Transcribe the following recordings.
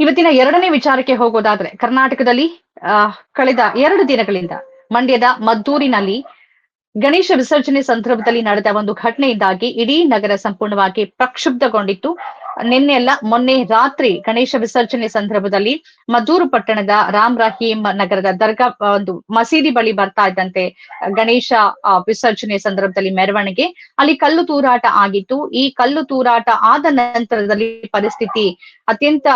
ಇವತ್ತಿನ ಎರಡನೇ ವಿಚಾರಕ್ಕೆ ಹೋಗೋದಾದ್ರೆ ಕರ್ನಾಟಕದಲ್ಲಿ ಕಳೆದ ಎರಡು ದಿನಗಳಿಂದ ಮಂಡ್ಯದ ಮದ್ದೂರಿನಲ್ಲಿ ಗಣೇಶ ವಿಸರ್ಜನೆ ಸಂದರ್ಭದಲ್ಲಿ ನಡೆದ ಒಂದು ಘಟನೆಯಿಂದಾಗಿ ಇಡೀ ನಗರ ಸಂಪೂರ್ಣವಾಗಿ ಪ್ರಕ್ಷುಬ್ಧಗೊಂಡಿತ್ತು. ನಿನ್ನೆ ಅಲ್ಲ, ಮೊನ್ನೆ ರಾತ್ರಿ ಗಣೇಶ ವಿಸರ್ಜನೆ ಸಂದರ್ಭದಲ್ಲಿ ಮದ್ದೂರು ಪಟ್ಟಣದ ರಾಮ್ ರಹೀಂ ನಗರದ ದರ್ಗಾ ಒಂದು ಮಸೀದಿ ಬಳಿ ಬರ್ತಾ ಇದ್ದಂತೆ ಗಣೇಶ ವಿಸರ್ಜನೆ ಸಂದರ್ಭದಲ್ಲಿ ಮೆರವಣಿಗೆ. ಅಲ್ಲಿ ಕಲ್ಲು ತೂರಾಟ ಆಗಿತ್ತು. ಈ ಕಲ್ಲು ತೂರಾಟ ಆದ ನಂತರದಲ್ಲಿ ಪರಿಸ್ಥಿತಿ ಅತ್ಯಂತ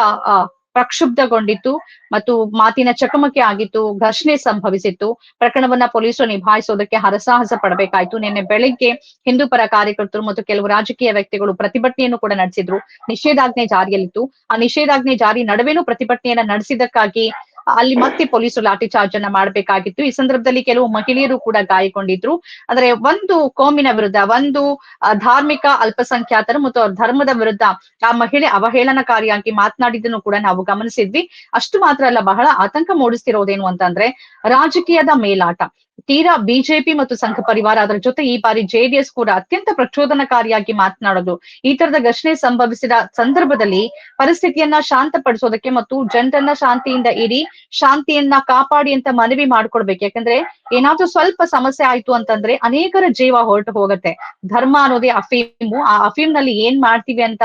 ಪ್ರಕ್ಷುಬ್ಧಗೊಂಡಿತ್ತು ಮತ್ತು ಮಾತಿನ ಚಕಮಕಿ ಆಗಿತ್ತು, ಘರ್ಷಣೆ ಸಂಭವಿಸಿತ್ತು. ಪ್ರಕರಣವನ್ನ ಪೊಲೀಸರು ನಿಭಾಯಿಸೋದಕ್ಕೆ ಹರಸಾಹಸ ಪಡಬೇಕಾಯ್ತು. ನಿನ್ನೆ ಬೆಳಿಗ್ಗೆ ಹಿಂದೂ ಪರ ಕಾರ್ಯಕರ್ತರು ಮತ್ತು ಕೆಲವು ರಾಜಕೀಯ ವ್ಯಕ್ತಿಗಳು ಪ್ರತಿಭಟನೆಯನ್ನು ಕೂಡ ನಡೆಸಿದ್ರು. ನಿಷೇಧಾಜ್ಞೆ ಜಾರಿಯಲ್ಲಿತ್ತು. ಆ ನಿಷೇಧಾಜ್ಞೆ ಜಾರಿ ನಡುವೆನೂ ಪ್ರತಿಭಟನೆಯನ್ನ ನಡೆಸಿದಕ್ಕಾಗಿ ಅಲ್ಲಿ ಮತ್ತೆ ಪೊಲೀಸರು ಲಾಠಿ ಚಾರ್ಜ್ ಅನ್ನ ಮಾಡಬೇಕಾಗಿತ್ತು. ಈ ಸಂದರ್ಭದಲ್ಲಿ ಕೆಲವು ಮಹಿಳೆಯರು ಕೂಡ ಗಾಯಗೊಂಡಿದ್ರು. ಅಂದ್ರೆ ಒಂದು ಕೋಮಿನ ವಿರುದ್ಧ, ಒಂದು ಧಾರ್ಮಿಕ ಅಲ್ಪಸಂಖ್ಯಾತರು ಮತ್ತು ಧರ್ಮದ ವಿರುದ್ಧ ಆ ಮಹಿಳೆ ಅವಹೇಳನಕಾರಿಯಾಗಿ ಮಾತನಾಡಿದ್ದನ್ನು ಕೂಡ ನಾವು ಗಮನಿಸಿದ್ವಿ. ಅಷ್ಟು ಮಾತ್ರ ಅಲ್ಲ, ಬಹಳ ಆತಂಕ ಮೂಡಿಸ್ತಿರೋದೇನು ಅಂತಂದ್ರೆ ರಾಜಕೀಯದ ಮೇಲಾಟ. ತೀರಾ ಬಿಜೆಪಿ ಮತ್ತು ಸಂಘ ಪರಿವಾರ ಅದರ ಜೊತೆ ಈ ಬಾರಿ ಜೆಡಿಎಸ್ ಕೂಡ ಅತ್ಯಂತ ಪ್ರಚೋದನಕಾರಿಯಾಗಿ ಮಾತನಾಡೋದು. ಈ ತರದ ಘರ್ಷಣೆ ಸಂಭವಿಸಿದ ಸಂದರ್ಭದಲ್ಲಿ ಪರಿಸ್ಥಿತಿಯನ್ನ ಶಾಂತಪಡಿಸೋದಕ್ಕೆ ಮತ್ತು ಜನರನ್ನ ಶಾಂತಿಯಿಂದ ಇರಿ ಶಾಂತಿಯನ್ನ ಕಾಪಾಡಿ ಅಂತ ಮನವಿ ಮಾಡ್ಕೊಡ್ಬೇಕು. ಯಾಕಂದ್ರೆ ಏನಾದ್ರೂ ಸ್ವಲ್ಪ ಸಮಸ್ಯೆ ಆಯ್ತು ಅಂತಂದ್ರೆ ಅನೇಕರ ಜೀವ ಹೊರಟು ಹೋಗುತ್ತೆ. ಧರ್ಮ ಅನ್ನೋದೇ ಅಫೀಮು ಆ ಅಫೀಮ್ನಲ್ಲಿ ಏನ್ ಮಾಡ್ತೀವಿ ಅಂತ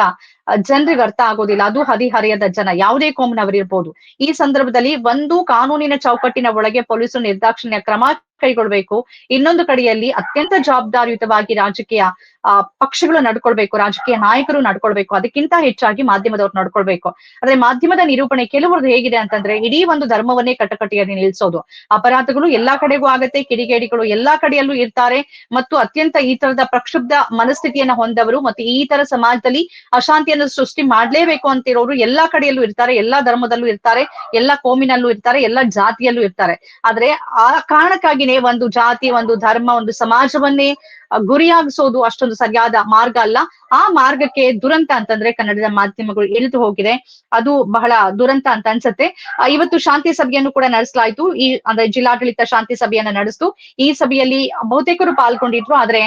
ಜನರಿಗೆ ಅರ್ಥ ಆಗೋದಿಲ್ಲ. ಅದು ಹದಿಹರೆಯದ ಜನ. ಯಾವುದೇ ಕೋಮಿನವರಿರ್ಬೋದು. ಈ ಸಂದರ್ಭದಲ್ಲಿ ಒಂದು ಕಾನೂನಿನ ಚೌಕಟ್ಟಿನ ಒಳಗೆ ಪೊಲೀಸರು ನಿರ್ದಾಕ್ಷಿಣ್ಯ ಕ್ರಮ ಕೈಗೊಳ್ಬೇಕು ಇನ್ನೊಂದು ಕಡೆಯಲ್ಲಿ ಅತ್ಯಂತ ಜವಾಬ್ದಾರಿಯುತವಾಗಿ ರಾಜಕೀಯ ಆ, ಪಕ್ಷಗಳು ನಡ್ಕೊಳ್ಬೇಕು, ರಾಜಕೀಯ ನಾಯಕರು ನಡ್ಕೊಳ್ಬೇಕು, ಅದಕ್ಕಿಂತ ಹೆಚ್ಚಾಗಿ ಮಾಧ್ಯಮದವ್ರು ನಡ್ಕೊಳ್ಬೇಕು. ಆದ್ರೆ ಮಾಧ್ಯಮದ ನಿರೂಪಣೆ ಕೆಲವ್ರದ್ದು ಹೇಗಿದೆ ಅಂತಂದ್ರೆ ಇಡೀ ಒಂದು ಧರ್ಮವನ್ನೇ ಕಟ್ಟಕಟ್ಟಿಯಾಗಿ ನಿಲ್ಸೋದು. ಅಪರಾಧಗಳು ಎಲ್ಲಾ ಕಡೆಗೂ ಆಗತ್ತೆ, ಕಿಡಿಗೇಡಿಗಳು ಎಲ್ಲಾ ಕಡೆಯಲ್ಲೂ ಇರ್ತಾರೆ ಮತ್ತು ಅತ್ಯಂತ ಈ ತರದ ಪ್ರಕ್ಷುಬ್ಧ ಮನಸ್ಥಿತಿಯನ್ನ ಹೊಂದವರು ಮತ್ತು ಈ ತರ ಸಮಾಜದಲ್ಲಿ ಅಶಾಂತಿಯನ್ನು ಸೃಷ್ಟಿ ಮಾಡ್ಲೇಬೇಕು ಅಂತಿರೋರು ಎಲ್ಲಾ ಕಡೆಯಲ್ಲೂ ಇರ್ತಾರೆ, ಎಲ್ಲಾ ಧರ್ಮದಲ್ಲೂ ಇರ್ತಾರೆ, ಎಲ್ಲಾ ಕೋಮಿನಲ್ಲೂ ಇರ್ತಾರೆ, ಎಲ್ಲಾ ಜಾತಿಯಲ್ಲೂ ಇರ್ತಾರೆ. ಆದ್ರೆ ಆ ಕಾರಣಕ್ಕಾಗಿನೇ ಒಂದು ಜಾತಿ, ಒಂದು ಧರ್ಮ, ಒಂದು ಸಮಾಜವನ್ನೇ ಗುರಿಯಾಗಿಸೋದು ಅಷ್ಟೊಂದು ಸರಿಯಾದ ಮಾರ್ಗ ಅಲ್ಲ. ಆ ಮಾರ್ಗಕ್ಕೆ ದುರಂತ ಅಂತಂದ್ರೆ ಕನ್ನಡದ ಮಾಧ್ಯಮಗಳು ಇಳಿದು ಹೋಗಿದೆ. ಅದು ಬಹಳ ದುರಂತ ಅಂತ ಅನ್ಸುತ್ತೆ. ಇವತ್ತು ಶಾಂತಿ ಸಭೆಯನ್ನು ಕೂಡ ನಡೆಸಲಾಯಿತು. ಈ, ಅಂದ್ರೆ ಜಿಲ್ಲಾಡಳಿತ ಶಾಂತಿ ಸಭೆಯನ್ನ ನಡೆಸ್ತು. ಈ ಸಭೆಯಲ್ಲಿ ಬಹುತೇಕರು ಪಾಲ್ಗೊಂಡಿದ್ರು. ಆದ್ರೆ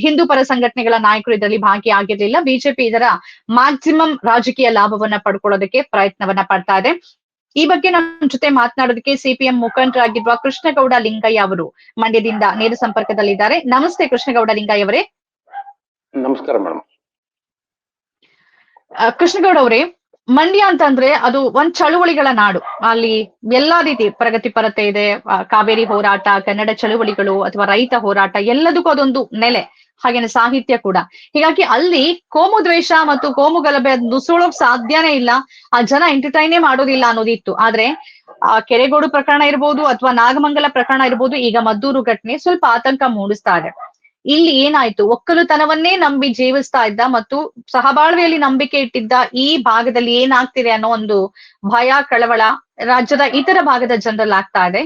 ಹಿಂದೂ ಪರ ಸಂಘಟನೆಗಳ ನಾಯಕರು ಇದರಲ್ಲಿ ಭಾಗಿಯಾಗಿರ್ಲಿಲ್ಲ. ಬಿಜೆಪಿ ಇದರ ಮ್ಯಾಕ್ಸಿಮಮ್ ರಾಜಕೀಯ ಲಾಭವನ್ನ ಪಡ್ಕೊಳ್ಳೋದಕ್ಕೆ ಪ್ರಯತ್ನವನ್ನ ಪಡ್ತಾ ಇದೆ. ಈ ಬಗ್ಗೆ ನಮ್ಮ ಜೊತೆ ಮಾತನಾಡೋದಕ್ಕೆ ಸಿಪಿಎಂ ಮುಖಂಡರಾಗಿರುವ ಕೃಷ್ಣಗೌಡ ಲಿಂಗಯ್ಯ ಅವರು ಮಂಡ್ಯದಿಂದ ನೇರ ಸಂಪರ್ಕದಲ್ಲಿದ್ದಾರೆ. ನಮಸ್ತೆ ಕೃಷ್ಣಗೌಡ ಲಿಂಗಯ್ಯ ಅವರೇ ನಮಸ್ಕಾರ ಮೇಡಮ್ ಕೃಷ್ಣಗೌಡ ಅವರೇ ಮಂಡ್ಯ ಅಂತಂದ್ರೆ ಅದು ಒಂದ್ ಚಳುವಳಿಗಳ ನಾಡು. ಅಲ್ಲಿ ಎಲ್ಲಾ ರೀತಿ ಪ್ರಗತಿಪರತೆ ಇದೆ. ಕಾವೇರಿ ಹೋರಾಟ ಕನ್ನಡ ಚಳುವಳಿಗಳು ಅಥವಾ ರೈತ ಹೋರಾಟ ಎಲ್ಲದಕ್ಕೂ ಅದೊಂದು ನೆಲೆ. ಹಾಗೇನೆ ಸಾಹಿತ್ಯ ಕೂಡ. ಹೀಗಾಗಿ ಅಲ್ಲಿ ಕೋಮು ದ್ವೇಷ ಮತ್ತು ಕೋಮು ಗಲಭೆ ನುಸುಳೋಕ್ ಸಾಧ್ಯನೇ ಇಲ್ಲ. ಆ ಜನ ಎಂಟರ್ಟೈನೇ ಮಾಡೋದಿಲ್ಲ ಅನ್ನೋದಿತ್ತು. ಆದ್ರೆ ಆ ಕೆರೆಗೋಡು ಪ್ರಕರಣ ಇರ್ಬೋದು ಅಥವಾ ನಾಗಮಂಗಲ ಪ್ರಕರಣ ಇರ್ಬೋದು, ಈಗ ಮದ್ದೂರು ಘಟನೆ ಸ್ವಲ್ಪ ಆತಂಕ ಮೂಡಿಸ್ತಾ ಇದೆ. ಇಲ್ಲಿ ಏನಾಯ್ತು? ಒಕ್ಕಲುತನವನ್ನೇ ನಂಬಿ ಜೀವಿಸ್ತಾ ಇದ್ದ ಮತ್ತು ಸಹಬಾಳ್ವೆಯಲ್ಲಿ ನಂಬಿಕೆ ಇಟ್ಟಿದ್ದ ಈ ಭಾಗದಲ್ಲಿ ಏನಾಗ್ತಿದೆ ಅನ್ನೋ ಒಂದು ಭಯ, ಕಳವಳ ರಾಜ್ಯದ ಇತರ ಭಾಗದ ಜನರಲ್ಲಿ ಆಗ್ತಾ ಇದೆ.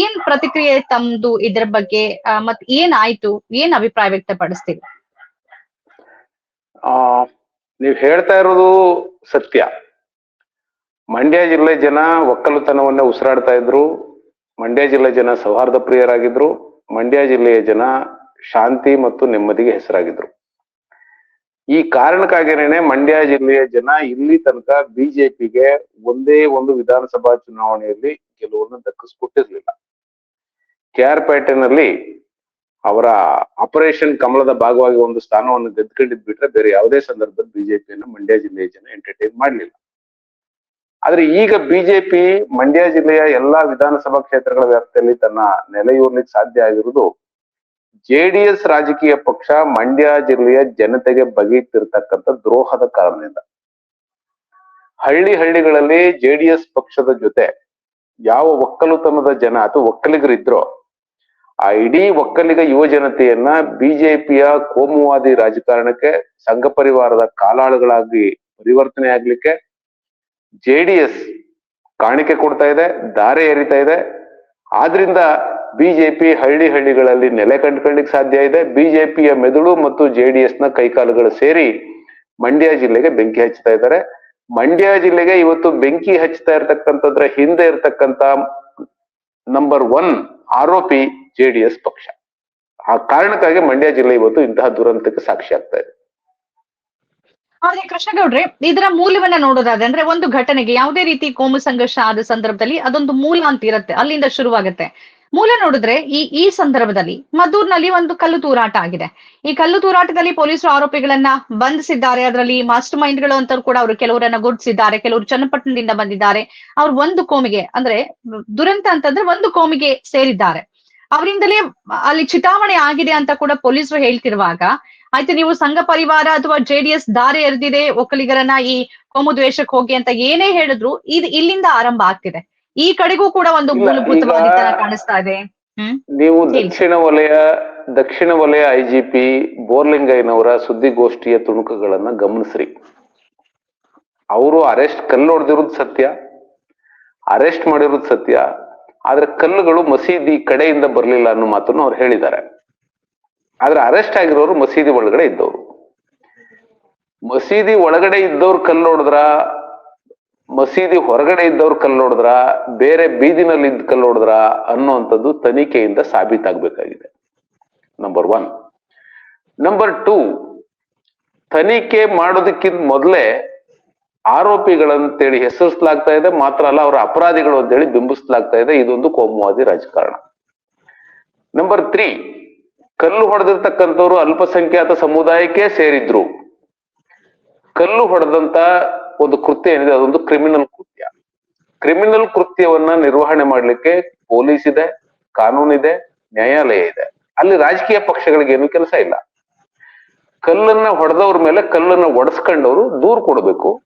ಏನ್ ಪ್ರತಿಕ್ರಿಯೆ ತಮ್ದು ಇದ್ರ ಬಗ್ಗೆ ಮತ್ ಏನಾಯ್ತು? ಏನ್ ಅಭಿಪ್ರಾಯ ವ್ಯಕ್ತಪಡಿಸ್ತೀವಿ ಆ, ನೀವ್ ಹೇಳ್ತಾ ಇರೋದು ಸತ್ಯ. ಮಂಡ್ಯ ಜಿಲ್ಲೆ ಜನ ಒಕ್ಕಲುತನವನ್ನ ಉಸಿರಾಡ್ತಾ ಇದ್ರು. ಮಂಡ್ಯ ಜಿಲ್ಲೆ ಜನ ಸೌಹಾರ್ದ ಪ್ರಿಯರಾಗಿದ್ರು ಮಂಡ್ಯ ಜಿಲ್ಲೆಯ ಜನ ಶಾಂತಿ ಮತ್ತು ನೆಮ್ಮದಿಗೆ ಹೆಸರಾಗಿದ್ರು. ಈ ಕಾರಣಕ್ಕಾಗಿನೇ ಮಂಡ್ಯ ಜಿಲ್ಲೆಯ ಜನ ಇಲ್ಲಿ ತನಕ ಬಿಜೆಪಿಗೆ ಒಂದೇ ಒಂದು ವಿಧಾನಸಭಾ ಚುನಾವಣೆಯಲ್ಲಿ ಗೆಲುವನ್ನು ದಕ್ಕಿಸ್ಕೊಟ್ಟಿರ್ಲಿಲ್ಲ. ಕೆ ಆರ್ ಪೇಟೆನಲ್ಲಿ ಅವರ ಆಪರೇಷನ್ ಕಮಲದ ಭಾಗವಾಗಿ ಒಂದು ಸ್ಥಾನವನ್ನು ಗೆದ್ಕೊಂಡಿದ್ ಬಿಟ್ರೆ ಬೇರೆ ಯಾವುದೇ ಸಂದರ್ಭದಲ್ಲಿ ಬಿಜೆಪಿಯನ್ನು ಮಂಡ್ಯ ಜಿಲ್ಲೆಯ ಜನ ಎಂಟರ್ಟೈನ್ ಮಾಡಲಿಲ್ಲ. ಆದ್ರೆ ಈಗ ಬಿಜೆಪಿ ಮಂಡ್ಯ ಜಿಲ್ಲೆಯ ಎಲ್ಲಾ ವಿಧಾನಸಭಾ ಕ್ಷೇತ್ರಗಳ ವ್ಯಾಪ್ತಿಯಲ್ಲಿ ತನ್ನ ನೆಲೆಯೂರ್ಲಿಕ್ಕೆ ಸಾಧ್ಯ ಆಗಿರುವುದು ಜೆಡಿಎಸ್ ರಾಜಕೀಯ ಪಕ್ಷ ಮಂಡ್ಯ ಜಿಲ್ಲೆಯ ಜನತೆಗೆ ಬಗೆಯುತ್ತಿರ್ತಕ್ಕಂಥ ದ್ರೋಹದ ಕಾರಣದಿಂದ. ಹಳ್ಳಿ ಹಳ್ಳಿಗಳಲ್ಲಿ ಜೆಡಿಎಸ್ ಪಕ್ಷದ ಜೊತೆ ಯಾವ ಒಕ್ಕಲುತನದ ಜನ ಅಥವಾ ಒಕ್ಕಲಿಗರಿದ್ರೋ, ಆ ಇಡೀ ಒಕ್ಕಲಿಗ ಯುವ ಜನತೆಯನ್ನ ಬಿಜೆಪಿಯ ಕೋಮುವಾದಿ ರಾಜಕಾರಣಕ್ಕೆ, ಸಂಘ ಪರಿವಾರದ ಕಾಲಾಳುಗಳಾಗಿ ಪರಿವರ್ತನೆ ಆಗ್ಲಿಕ್ಕೆ ಜೆಡಿಎಸ್ ಕಾಣಿಕೆ ಕೊಡ್ತಾ ಇದೆ, ದಾರೆ ಎರಿತಾ ಇದೆ. ಆದ್ರಿಂದ ಬಿಜೆಪಿ ಹಳ್ಳಿ ಹಳ್ಳಿಗಳಲ್ಲಿ ನೆಲೆ ಕಂಡ್ಕೊಳ್ಳಿಕ್ ಸಾಧ್ಯ ಇದೆ. ಬಿಜೆಪಿಯ ಮೆದುಳು ಮತ್ತು ಜೆಡಿಎಸ್ನ ಕೈಕಾಲುಗಳು ಸೇರಿ ಮಂಡ್ಯ ಜಿಲ್ಲೆಗೆ ಬೆಂಕಿ ಹಚ್ತಾ ಇದ್ದಾರೆ. ಮಂಡ್ಯ ಜಿಲ್ಲೆಗೆ ಇವತ್ತು ಬೆಂಕಿ ಹಚ್ತಾ ಇರತಕ್ಕಂಥದ್ರ ಹಿಂದೆ ಇರತಕ್ಕಂತ ನಂಬರ್ ಒನ್ ಆರೋಪಿ ಜೆಡಿಎಸ್ ಪಕ್ಷ. ಆ ಕಾರಣಕ್ಕಾಗಿ ಮಂಡ್ಯ ಜಿಲ್ಲೆ ಇವತ್ತು ಇಂತಹ ದುರಂತಕ್ಕೆ ಸಾಕ್ಷಿ ಆಗ್ತಾ ಇದೆ. ಆದ್ರೆ ಕೃಷ್ಣಗೌಡ್ರೆ, ಇದರ ಮೂಲವನ್ನ ನೋಡೋದಾದ್ರೆ ಅಂದ್ರೆ ಒಂದು ಘಟನೆಗೆ ಯಾವುದೇ ರೀತಿ ಕೋಮು ಸಂಘರ್ಷ ಆದ ಸಂದರ್ಭದಲ್ಲಿ ಅದೊಂದು ಮೂಲ ಅಂತ ಇರುತ್ತೆ. ಅಲ್ಲಿಂದ ಶುರುವಾಗುತ್ತೆ. ಮೂಲ ನೋಡಿದ್ರೆ ಈ ಈ ಸಂದರ್ಭದಲ್ಲಿ ಮದ್ದೂರ್ನಲ್ಲಿ ಒಂದು ಕಲ್ಲು ತೂರಾಟ ಆಗಿದೆ. ಈ ಕಲ್ಲು ತೂರಾಟದಲ್ಲಿ ಪೊಲೀಸರು ಆರೋಪಿಗಳನ್ನ ಬಂಧಿಸಿದ್ದಾರೆ. ಅದರಲ್ಲಿ ಮಾಸ್ಟರ್ ಮೈಂಡ್ಗಳು ಅಂತ ಕೂಡ ಅವರು ಕೆಲವರನ್ನ ಗುರುತಿಸಿದ್ದಾರೆ. ಕೆಲವರು ಚನ್ನಪಟ್ಟಣದಿಂದ ಬಂದಿದ್ದಾರೆ. ಅವ್ರು ಒಂದು ಕೋಮಿಗೆ, ಅಂದ್ರೆ ದುರಂತ ಅಂತಂದ್ರೆ ಒಂದು ಕೋಮಿಗೆ ಸೇರಿದ್ದಾರೆ. ಅವರಿಂದಲೇ ಅಲ್ಲಿ ಚಿತಾವಣೆ ಆಗಿದೆ ಅಂತ ಕೂಡ ಪೊಲೀಸರು ಹೇಳ್ತಿರುವಾಗ, ಆಯ್ತು ನೀವು ಸಂಘ ಪರಿವಾರ ಅಥವಾ ಜೆಡಿಎಸ್ ದಾರಿ ಎರೆದಿದೆ, ಒಕ್ಕಲಿಗರನ್ನ ಈ ಕೋಮು ದ್ವೇಷಕ್ಕೆ ಹೋಗಿ ಅಂತ ಏನೇ ಹೇಳಿದ್ರು, ಇದು ಇಲ್ಲಿಂದ ಆರಂಭ ಆಗ್ತಿದೆ. ಈ ಕಡೆಗೂ ಕೂಡ ಒಂದು ತರ ಕಾಣಿಸ್ತಾ ಇದೆ. ನೀವು ದಕ್ಷಿಣ ವಲಯ ದಕ್ಷಿಣ ವಲಯ ಐಜಿಪಿ ಬೋರ್ಲಿಂಗಯ್ಯನವರ ಸುದ್ದಿಗೋಷ್ಠಿಯ ತುಣುಕುಗಳನ್ನ ಗಮನಿಸ್ರಿ. ಅವರು ಅರೆಸ್ಟ್ ಕಲ್ಲು ಹೊಡೆದಿರೋದು ಸತ್ಯ ಅರೆಸ್ಟ್ ಮಾಡಿರೋದು ಸತ್ಯ ಆದ್ರೆ ಕಲ್ಲುಗಳು ಮಸೀದಿ ಕಡೆಯಿಂದ ಬರಲಿಲ್ಲ ಅನ್ನೋ ಮಾತನ್ನು ಅವ್ರು ಹೇಳಿದ್ದಾರೆ. ಆದ್ರೆ ಅರೆಸ್ಟ್ ಆಗಿರೋರು ಮಸೀದಿ ಒಳಗಡೆ ಇದ್ದವರು. ಮಸೀದಿ ಒಳಗಡೆ ಇದ್ದವ್ರು ಕಲ್ಲು ಹೊಡೆದ್ರ ಮಸೀದಿ ಹೊರಗಡೆ ಇದ್ದವ್ರು ಕಲ್ಲು ನೋಡಿದ್ರ, ಬೇರೆ ಬೀದಿನಲ್ಲಿ ಇದ್ದ ಕಲ್ಲು ನೋಡಿದ್ರ ಅನ್ನುವಂಥದ್ದು ತನಿಖೆಯಿಂದ ಸಾಬೀತಾಗಬೇಕಾಗಿದೆ. ನಂಬರ್ ಒನ್ ನಂಬರ್ ಟೂ ತನಿಖೆ ಮಾಡೋದಕ್ಕಿಂತ ಮೊದಲೇ ಆರೋಪಿಗಳಂತೇಳಿ ಹೆಸರಿಸಲಾಗ್ತಾ ಇದೆ, ಮಾತ್ರ ಅಲ್ಲ ಅವರ ಅಪರಾಧಿಗಳು ಅಂತೇಳಿ ಬಿಂಬಿಸಲಾಗ್ತಾ ಇದೆ, ಇದೊಂದು ಕೋಮುವಾದಿ ರಾಜಕಾರಣ. ನಂಬರ್ ತ್ರೀ ಕಲ್ಲು ಹೊಡೆದಿರ್ತಕ್ಕಂಥವ್ರು ಅಲ್ಪಸಂಖ್ಯಾತ ಸಮುದಾಯಕ್ಕೆ ಸೇರಿದ್ರು. ಕಲ್ಲು ಹೊಡೆದಂತ ಒಂದು ಕೃತ್ಯ ಏನಿದೆ, ಅದೊಂದು ಕ್ರಿಮಿನಲ್ ಕೃತ್ಯ. ಕ್ರಿಮಿನಲ್ ಕೃತ್ಯವನ್ನ ನಿರ್ವಹಣೆ ಮಾಡ್ಲಿಕ್ಕೆ ಪೊಲೀಸ್ ಇದೆ ಕಾನೂನಿದೆ ನ್ಯಾಯಾಲಯ ಇದೆ. ಅಲ್ಲಿ ರಾಜಕೀಯ ಪಕ್ಷಗಳಿಗೆ ಏನು ಕೆಲಸ ಇಲ್ಲ. ಕಲ್ಲನ್ನ ಹೊಡೆದವ್ರ ಮೇಲೆ ಕಲ್ಲನ್ನ ಒಡಸ್ಕೊಂಡವ್ರು ದೂರ್ ಕೊಡಬೇಕು.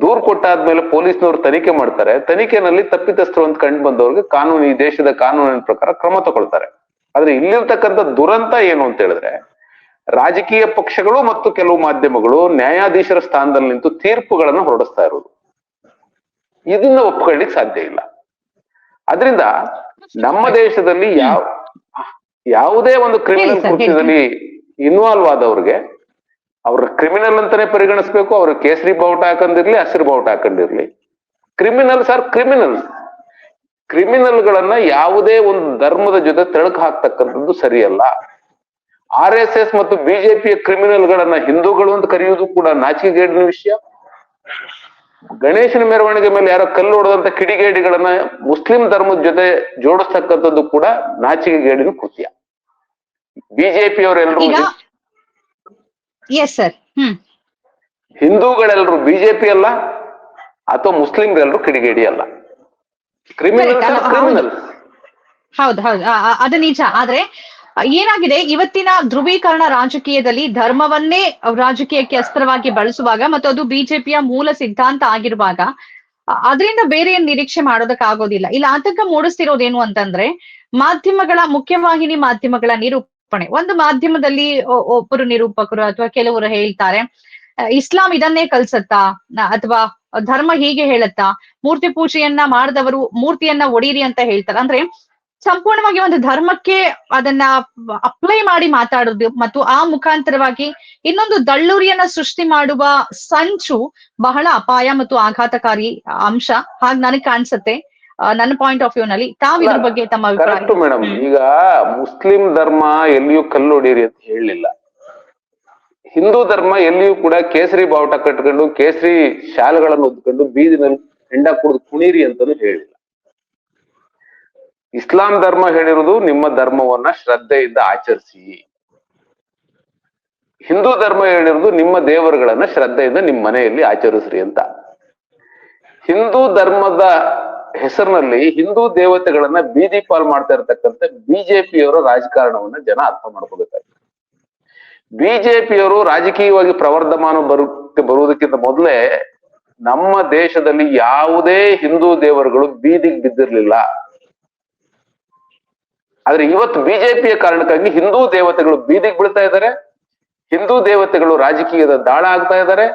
ದೂರ್ ಕೊಟ್ಟಾದ್ಮೇಲೆ ಪೊಲೀಸ್ನವ್ರು ತನಿಖೆ ಮಾಡ್ತಾರೆ. ತನಿಖೆನಲ್ಲಿ ತಪ್ಪಿತಸ್ಥರು ಅಂತ ಕಂಡು ಬಂದವ್ರಿಗೆ ಕಾನೂನು, ಈ ದೇಶದ ಕಾನೂನಿನ ಪ್ರಕಾರ ಕ್ರಮ ತಗೊಳ್ತಾರೆ. ಆದ್ರೆ ಇಲ್ಲಿರ್ತಕ್ಕಂಥ ದುರಂತ ಏನು ಅಂತ ಹೇಳಿದ್ರೆ ರಾಜಕೀಯ ಪಕ್ಷಗಳು ಮತ್ತು ಕೆಲವು ಮಾಧ್ಯಮಗಳು ನ್ಯಾಯಾಧೀಶರ ಸ್ಥಾನದಲ್ಲಿ ನಿಂತು ತೀರ್ಪುಗಳನ್ನು ಹೊರಡಿಸ್ತಾ ಇರೋದು ಇದನ್ನ ಒಪ್ಕೊಳ್ಳಿಕ್ ಸಾಧ್ಯ ಇಲ್ಲ. ಅದರಿಂದ ನಮ್ಮ ದೇಶದಲ್ಲಿ ಯಾವ ಯಾವುದೇ ಒಂದು ಕ್ರಿಮಿನಲ್ ಕೃತ್ಯದಲ್ಲಿ ಇನ್ವಾಲ್ವ್ ಆದವ್ರಿಗೆ ಅವ್ರ ಕ್ರಿಮಿನಲ್ ಅಂತಾನೆ ಪರಿಗಣಿಸ್ಬೇಕು ಅವ್ರ ಕೇಸರಿ ಬಾವುಟ ಹಾಕೊಂಡಿರ್ಲಿ ಹಸಿರು ಬಾವುಟ ಹಾಕೊಂಡಿರ್ಲಿ ಕ್ರಿಮಿನಲ್ಸ್ ಆರ್ ಕ್ರಿಮಿನಲ್ ಕ್ರಿಮಿನಲ್ಗಳನ್ನ ಯಾವುದೇ ಒಂದು ಧರ್ಮದ ಜೊತೆ ತೆಳಕ್ ಹಾಕ್ತಕ್ಕಂಥದ್ದು ಸರಿಯಲ್ಲ. ಆರ್ ಎಸ್ ಎಸ್ ಮತ್ತು ಬಿಜೆಪಿಯ ಕ್ರಿಮಿನಲ್ಗಳನ್ನ ಹಿಂದೂಗಳು ಅಂತ ಕರೆಯುವುದು ಕೂಡ ನಾಚಿಕೆಗೇಡಿನ ವಿಷಯ. ಗಣೇಶನ ಮೆರವಣಿಗೆ ಮೇಲೆ ಯಾರೋ ಕಲ್ಲು ಹೊಡೆದಂತ ಕಿಡಿಗೇಡಿಗಳನ್ನ ಮುಸ್ಲಿಂ ಧರ್ಮದ ಜೊತೆ ಜೋಡಿಸ್ತಕ್ಕಂಥದ್ದು ಕೂಡ ನಾಚಿಕೆಗೇಡಿನ ಕೃತ್ಯ. ಬಿಜೆಪಿಯವರೆಲ್ಲರೂ ಅವರೆಲ್ಲರೂ ಎಸ್ ಸರ್ ಹ್ಮ್. ಹಿಂದೂಗಳೆಲ್ಲರೂ ಬಿಜೆಪಿ ಅಲ್ಲ ಅಥವಾ ಮುಸ್ಲಿಂರೆಲ್ಲರೂ ಕಿಡಿಗೇಡಿ ಅಲ್ಲ. ಕ್ರಿಮಿನಲ್. ಕ್ರಿಮಿನಲ್ ಹೌದು. ಹೌದು ಅದು ನಿಜ. ಆದ್ರೆ ಏನಾಗಿದೆ? ಇವತ್ತಿನ ಧ್ರುವೀಕರಣ ರಾಜಕೀಯದಲ್ಲಿ ಧರ್ಮವನ್ನೇ ರಾಜಕೀಯಕ್ಕೆ ಅಸ್ತ್ರವಾಗಿ ಬಳಸುವಾಗ ಮತ್ತು ಅದು ಬಿಜೆಪಿಯ ಮೂಲ ಸಿದ್ಧಾಂತ ಆಗಿರುವಾಗ ಅದರಿಂದ ಬೇರೆ ಏನ್ ನಿರೀಕ್ಷೆ ಮಾಡೋದಕ್ಕಾಗೋದಿಲ್ಲ. ಇಲ್ಲ, ಆತಂಕ ಮೂಡಿಸ್ತಿರೋದೇನು ಅಂತಂದ್ರೆ, ಮಾಧ್ಯಮಗಳ ಮುಖ್ಯವಾಹಿನಿ ಮಾಧ್ಯಮಗಳ ನಿರೂಪಣೆ. ಒಂದು ಮಾಧ್ಯಮದಲ್ಲಿ ಒಬ್ಬರು ನಿರೂಪಕರು ಅಥವಾ ಕೆಲವರು ಹೇಳ್ತಾರೆ ಇಸ್ಲಾಂ ಇದನ್ನೇ ಕಲ್ಸತ್ತಾ? ಅಥವಾ ಧರ್ಮ ಹೀಗೆ ಹೇಳತ್ತಾ? ಮೂರ್ತಿ ಪೂಜೆಯನ್ನ ಮಾಡಿದವರು ಮೂರ್ತಿಯನ್ನ ಒಡೀರಿ ಅಂತ ಹೇಳ್ತಾರೆ. ಅಂದ್ರೆ ಸಂಪೂರ್ಣವಾಗಿ ಒಂದು ಧರ್ಮಕ್ಕೆ ಅದನ್ನ ಅಪ್ಲೈ ಮಾಡಿ ಮಾತಾಡೋದು ಮತ್ತು ಆ ಮುಖಾಂತರವಾಗಿ ಇನ್ನೊಂದು ದಳ್ಳುರಿಯನ್ನ ಸೃಷ್ಟಿ ಮಾಡುವ ಸಂಚು ಬಹಳ ಅಪಾಯ ಮತ್ತು ಆಘಾತಕಾರಿ ಅಂಶ. ಹಾಗೆ ನನಗೆ ಕಾಣಿಸುತ್ತೆ. ನನ್ನ ಪಾಯಿಂಟ್ ಆಫ್ ವ್ಯೂ ನಲ್ಲಿ ತಾವ್ ಇದ್ರ ಬಗ್ಗೆ ತಮ್ಮ ಅಭಿಪ್ರಾಯ? ಮೇಡಮ್ ಈಗ ಮುಸ್ಲಿಂ ಧರ್ಮ ಎಲ್ಲಿಯೂ ಕಲ್ಲೊಡೀರಿ ಅಂತ ಹೇಳಲಿಲ್ಲ. ಹಿಂದೂ ಧರ್ಮ ಎಲ್ಲಿಯೂ ಕೂಡ ಕೇಸರಿ ಬಾವುಟ ಕಟ್ಕೊಂಡು ಕೇಸರಿ ಶಾಲೆಗಳನ್ನು ಹೊದ್ಕೊಂಡು ಬೀದಿನಲ್ಲಿ ಹೆಂಡ ಕುಡಿದು ಕುಣೀರಿ ಅಂತಾನು ಹೇಳಿಲ್ಲ. ಇಸ್ಲಾಂ ಧರ್ಮ ಹೇಳಿರುವುದು ನಿಮ್ಮ ಧರ್ಮವನ್ನ ಶ್ರದ್ಧೆಯಿಂದ ಆಚರಿಸಿ. ಹಿಂದೂ ಧರ್ಮ ಹೇಳಿರುವುದು ನಿಮ್ಮ ದೇವರುಗಳನ್ನ ಶ್ರದ್ಧೆಯಿಂದ ನಿಮ್ಮ ಮನೆಯಲ್ಲಿ ಆಚರಿಸ್ರಿ ಅಂತ. ಹಿಂದೂ ಧರ್ಮದ ಹೆಸರಿನಲ್ಲಿ ಹಿಂದೂ ದೇವತೆಗಳನ್ನ ಬೀದಿ ಪಾಲ್ ಮಾಡ್ತಾ ಇರತಕ್ಕಂತ ಬಿಜೆಪಿಯವರ ರಾಜಕಾರಣವನ್ನ ಜನ ಅರ್ಥ ಮಾಡ್ಕೋಬೇಕಾಗಿದೆ. ಬಿಜೆಪಿಯವರು ರಾಜಕೀಯವಾಗಿ ಪ್ರವರ್ಧಮಾನ ಬರುತ್ತೆ ಬರುವುದಕ್ಕಿಂತ ಮೊದಲೇ ನಮ್ಮ ದೇಶದಲ್ಲಿ ಯಾವುದೇ ಹಿಂದೂ ದೇವರುಗಳು ಬೀದಿಗೆ ಬಿದ್ದಿರ್ಲಿಲ್ಲ. ಆದ್ರೆ ಇವತ್ತು ಬಿಜೆಪಿಯ ಕಾರಣಕ್ಕಾಗಿ ಹಿಂದೂ ದೇವತೆಗಳು ಬೀದಿಗೆ ಬೀಳ್ತಾ ಇದ್ದಾರೆ. ಹಿಂದೂ ದೇವತೆಗಳು ರಾಜಕೀಯದ ದಾಳ ಆಗ್ತಾ ಇದ್ದಾರೆ.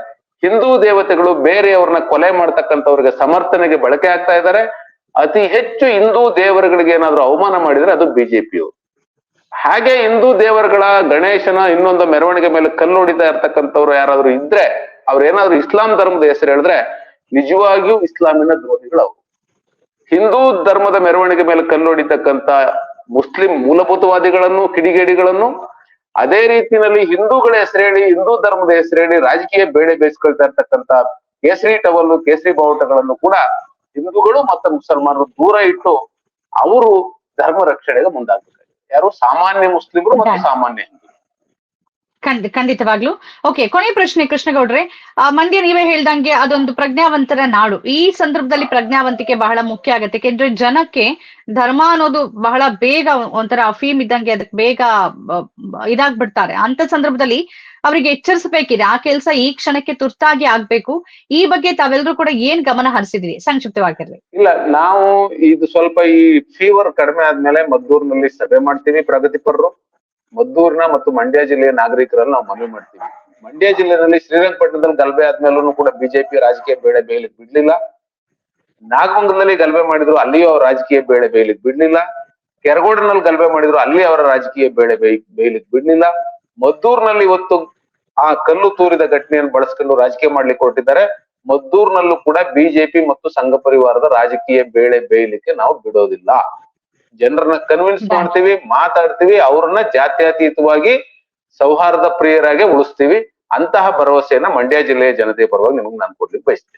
ಹಿಂದೂ ದೇವತೆಗಳು ಬೇರೆಯವ್ರನ್ನ ಕೊಲೆ ಮಾಡ್ತಕ್ಕಂಥವ್ರಿಗೆ ಸಮರ್ಥನೆಗೆ ಬಳಕೆ ಆಗ್ತಾ ಇದ್ದಾರೆ. ಅತಿ ಹೆಚ್ಚು ಹಿಂದೂ ದೇವರುಗಳಿಗೆ ಏನಾದ್ರು ಅವಮಾನ ಮಾಡಿದ್ರೆ ಅದು ಬಿಜೆಪಿಯು ಹಾಗೆ ಹಿಂದೂ ದೇವರುಗಳ ಗಣೇಶನ ಇನ್ನೊಂದು ಮೆರವಣಿಗೆ ಮೇಲೆ ಕಲ್ಲು ಹೊಡಿತಾ ಇರ್ತಕ್ಕಂಥವ್ರು ಯಾರಾದ್ರೂ ಇದ್ರೆ, ಅವ್ರು ಏನಾದ್ರು ಇಸ್ಲಾಂ ಧರ್ಮದ ಹೆಸರು ಹೇಳಿದ್ರೆ ನಿಜವಾಗಿಯೂ ಇಸ್ಲಾಮಿನ ದ್ರೋಹಿಗಳು ಅವರು ಹಿಂದೂ ಧರ್ಮದ ಮೆರವಣಿಗೆ ಮೇಲೆ ಕಲ್ಲು ಹೊಡಿತಕ್ಕಂತ ಮುಸ್ಲಿಂ ಮೂಲಭೂತವಾದಿಗಳನ್ನು ಕಿಡಿಗೇಡಿಗಳನ್ನು ಅದೇ ರೀತಿಯಲ್ಲಿ ಹಿಂದೂಗಳ ಹೆಸರೇಳಿ ಹಿಂದೂ ಧರ್ಮದ ಹೆಸರೇಳಿ ರಾಜಕೀಯ ಬೇಳೆ ಬೇಯಿಸ್ಕೊಳ್ತಾ ಇರ್ತಕ್ಕಂತ ಕೇಸರಿ ಟವಲ್ಲು ಕೇಸರಿ ಬಾವುಟಗಳನ್ನು ಕೂಡ ಹಿಂದೂಗಳು ಮತ್ತು ಮುಸಲ್ಮಾನರು ದೂರ ಇಟ್ಟು ಅವರು ಧರ್ಮ ರಕ್ಷಣೆಗೆ ಮುಂದಾಗ್ತಾರೆ ಯಾರು ಸಾಮಾನ್ಯ ಮುಸ್ಲಿಮರು ಮತ್ತು ಸಾಮಾನ್ಯ ಹಿಂದೂ ಖಂಡ, ಖಂಡಿತವಾಗ್ಲು. ಓಕೆ ಕೊನೆ ಪ್ರಶ್ನೆ ಕೃಷ್ಣಗೌಡ್ರೆ ಮಂಡ್ಯ ನೀವೇ ಹೇಳ್ದಂಗೆ ಅದೊಂದು ಪ್ರಜ್ಞಾವಂತರ ನಾಡು. ಈ ಸಂದರ್ಭದಲ್ಲಿ ಪ್ರಜ್ಞಾವಂತಿಕೆ ಬಹಳ ಮುಖ್ಯ ಆಗತ್ತೆ. ಯಾಕೆಂದ್ರೆ ಜನಕ್ಕೆ ಧರ್ಮ ಅನ್ನೋದು ಬಹಳ ಬೇಗ ಒಂಥರ ಅಫೀಮ್ ಇದ್ದಂಗೆ ಅದಕ್ಕೆ ಬೇಗ ಇದಾಗ್ಬಿಡ್ತಾರೆ. ಅಂತ ಸಂದರ್ಭದಲ್ಲಿ ಅವರಿಗೆ ಎಚ್ಚರಿಸಬೇಕಿದೆ. ಆ ಕೆಲಸ ಈ ಕ್ಷಣಕ್ಕೆ ತುರ್ತಾಗಿ ಆಗ್ಬೇಕು. ಈ ಬಗ್ಗೆ ತಾವೆಲ್ಲರೂ ಕೂಡ ಏನ್ ಗಮನ ಹರಿಸಿದ್ರಿ? ಸಂಕ್ಷಿಪ್ತವಾಗಿರ್ಲಿ ಇಲ್ಲ, ನಾವು ಇದು ಸ್ವಲ್ಪ ಈ ಫೀವರ್ ಕಡಿಮೆ ಆದ್ಮೇಲೆ ಮದ್ದೂರಿನಲ್ಲಿ ಸಭೆ ಮಾಡ್ತೀವಿ ಪ್ರಗತಿಪರರು. ಮದ್ದೂರಿನ ಮತ್ತು ಮಂಡ್ಯ ಜಿಲ್ಲೆಯ ನಾಗರಿಕರಲ್ಲಿ ನಾವು ಮನವಿ ಮಾಡ್ತೀವಿ. ಮಂಡ್ಯ ಜಿಲ್ಲೆಯಲ್ಲಿ ಶ್ರೀರಂಗಪಟ್ಟಣದಲ್ಲಿ ಗಲಭೆ ಆದ್ಮೇಲೂ ಕೂಡ ಬಿಜೆಪಿ ರಾಜಕೀಯ ಬೇಳೆ ಬೇಯಲಿಕ್ ಬಿಡ್ಲಿಲ್ಲ. ನಾಗಮಂಗಲದಲ್ಲಿ ಗಲಭೆ ಮಾಡಿದ್ರು ಅಲ್ಲಿಯೂ ಅವ್ರ ರಾಜಕೀಯ ಬೇಳೆ ಬೇಯಲಿಕ್ ಬಿಡ್ಲಿಲ್ಲ. ಕೆರಗೋಡಿನಲ್ಲಿ ಗಲಭೆ ಮಾಡಿದ್ರು ಅಲ್ಲಿ ಅವರ ರಾಜಕೀಯ ಬೇಳೆ ಬೇಯ್, ಬೇಯಲಿಕ್ಕೆ ಬಿಡ್ಲಿಲ್ಲ. ಮದ್ದೂರ್ನಲ್ಲಿ ಇವತ್ತು ಆ ಕಲ್ಲು ತೂರಿದ ಘಟನೆಯನ್ನು ಬಳಸ್ಕೊಂಡು ರಾಜಕೀಯ ಮಾಡ್ಲಿಕ್ಕೆ ಹೊರಟಿದ್ದಾರೆ. ಮದ್ದೂರ್ನಲ್ಲೂ ಕೂಡ ಬಿಜೆಪಿ ಮತ್ತು ಸಂಘ ಪರಿವಾರದ ರಾಜಕೀಯ ಬೇಳೆ ಬೇಯಲಿಕ್ಕೆ ನಾವು ಬಿಡೋದಿಲ್ಲ. ಜನರನ್ನ ಕನ್ವಿನ್ಸ್. ಮಾಡ್ತೀವಿ ಮಾತಾಡ್ತೀವಿ ಅವ್ರನ್ನ ಜಾತ್ಯತೀತವಾಗಿ ಸೌಹಾರ್ದ ಪ್ರಿಯರಾಗೆ ಉಳಿಸ್ತೀವಿ. ಅಂತಹ ಭರವಸೆಯನ್ನ ಮಂಡ್ಯ ಜಿಲ್ಲೆಯ ಜನತೆ ಪರವಾಗಿ ನಿಮಗೆ ನಾನು ಕೊಡ್ಲಿಕ್ಕೆ ಬಯಸ್ತೇನೆ.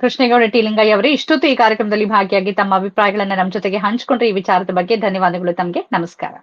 ಕೃಷ್ಣೇಗೌಡ ಟಿ. ಲಿಂಗಯ್ಯ ಅವರೇ ಇಷ್ಟೊತ್ತು ಈ ಕಾರ್ಯಕ್ರಮದಲ್ಲಿ ಭಾಗಿಯಾಗಿ ತಮ್ಮ ಅಭಿಪ್ರಾಯಗಳನ್ನ ನಮ್ಮ ಜೊತೆಗೆ ಹಂಚಿಕೊಂಡ್ರೆ ಈ ವಿಚಾರದ ಬಗ್ಗೆ ಧನ್ಯವಾದಗಳು ತಮಗೆ. ನಮಸ್ಕಾರ.